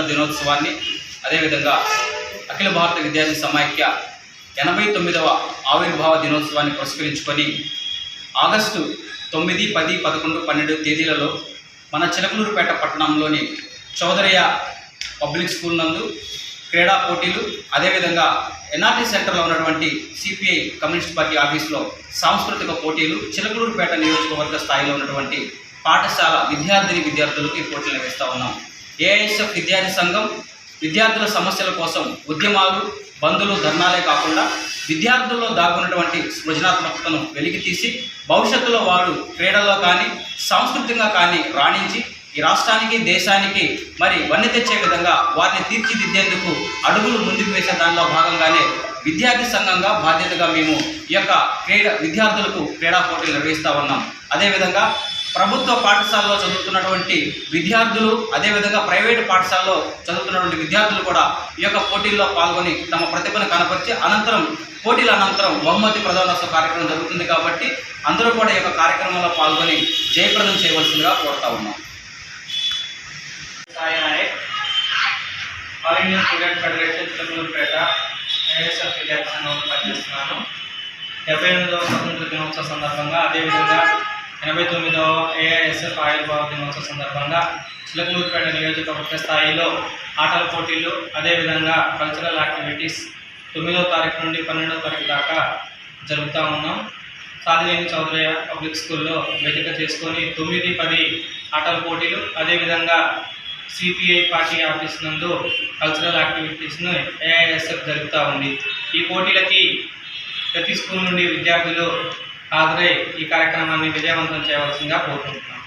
దినోత్సవాన్ని అదేవిధంగా అఖిల భారత విద్యార్థి సమాఖ్య ఎనభై తొమ్మిదవ ఆవిర్భావ దినోత్సవాన్ని పురస్కరించుకొని ఆగస్టు తొమ్మిది పది పదకొండు పన్నెండు తేదీలలో మన చిలకలూరుపేట పట్టణంలోని చౌదరయ్య పబ్లిక్ స్కూల్ నందు క్రీడా పోటీలు అదేవిధంగా ఎన్ఆర్టీ సెంటర్లో ఉన్నటువంటి సిపిఐ కమ్యూనిస్ట్ పార్టీ ఆఫీస్లో సాంస్కృతిక పోటీలు చిలకలూరుపేట నియోజకవర్గ స్థాయిలో ఉన్నటువంటి పాఠశాల విద్యార్థిని విద్యార్థులకు ఈ పోటీలు నిర్వహిస్తూ ఉన్నాం. ఏఐఎస్ఎఫ్ విద్యార్థి సంఘం విద్యార్థుల సమస్యల కోసం ఉద్యమాలు బంధులు ధర్నాలే కాకుండా విద్యార్థుల్లో దాగున్నటువంటి సృజనాత్మకతను వెలికితీసి భవిష్యత్తులో వారు క్రీడల్లో కానీ సాంస్కృతికంగా కానీ రాణించి ఈ రాష్ట్రానికి దేశానికి మరి వన్నె తెచ్చే విధంగా వారిని తీర్చిదిద్దేందుకు అడుగులు ముందుకు వేసే దానిలో భాగంగానే విద్యార్థి సంఘంగా బాధ్యతగా మేము ఈ యొక్క క్రీడ విద్యార్థులకు క్రీడా పోటీలు నిర్వహిస్తూ ఉన్నాం. అదేవిధంగా ప్రభుత్వ పాఠశాలలో చదువుతున్నటువంటి విద్యార్థులు అదేవిధంగా ప్రైవేటు పాఠశాలలో చదువుతున్నటువంటి విద్యార్థులు కూడా ఈ యొక్క పోటీల్లో పాల్గొని తమ ప్రతిభను కనపరిచి అనంతరం పోటీల అనంతరం బహుమతి ప్రధానోత్సవ కార్యక్రమం జరుగుతుంది కాబట్టి అందరూ కూడా ఈ యొక్క కార్యక్రమంలో పాల్గొని జయప్రదం చేయవలసిందిగా కోరుతా ఉన్నాం. All India student federation Chilakaluripet ASF విద్యార్థి సంఘంలో పనిచేస్తున్నాను. డెబ్బై ఎనిమిదవ స్వతంత్ర దినోత్సవ సందర్భంగా అదేవిధంగా ఎనభై తొమ్మిదవ ఏఐఎస్ఎఫ్ ఆయుర్భావ దినోత్సవ సందర్భంగా చిలకలూరుపేట నియోజకవర్గ స్థాయిలో ఆటల పోటీలు అదేవిధంగా కల్చరల్ యాక్టివిటీస్ తొమ్మిదవ తారీఖు నుండి పన్నెండవ తారీఖు దాకా జరుపుతూ ఉన్నాం. సాదినేని చౌదరయ్య పబ్లిక్ స్కూల్లో వేదిక చేసుకొని తొమ్మిది పది ఆటల పోటీలు అదేవిధంగా సిపిఐ పార్టీ ఆఫీస్ నందు కల్చరల్ యాక్టివిటీస్ను ఏఐఎస్ఎఫ్ జరుగుతూ ఉంది. ఈ పోటీలకి ప్రతి స్కూల్ నుండి విద్యార్థులు హాజరై ఈ కార్యక్రమాన్ని విజయవంతం చేయవలసిందిగా కోరుకుంటున్నాను.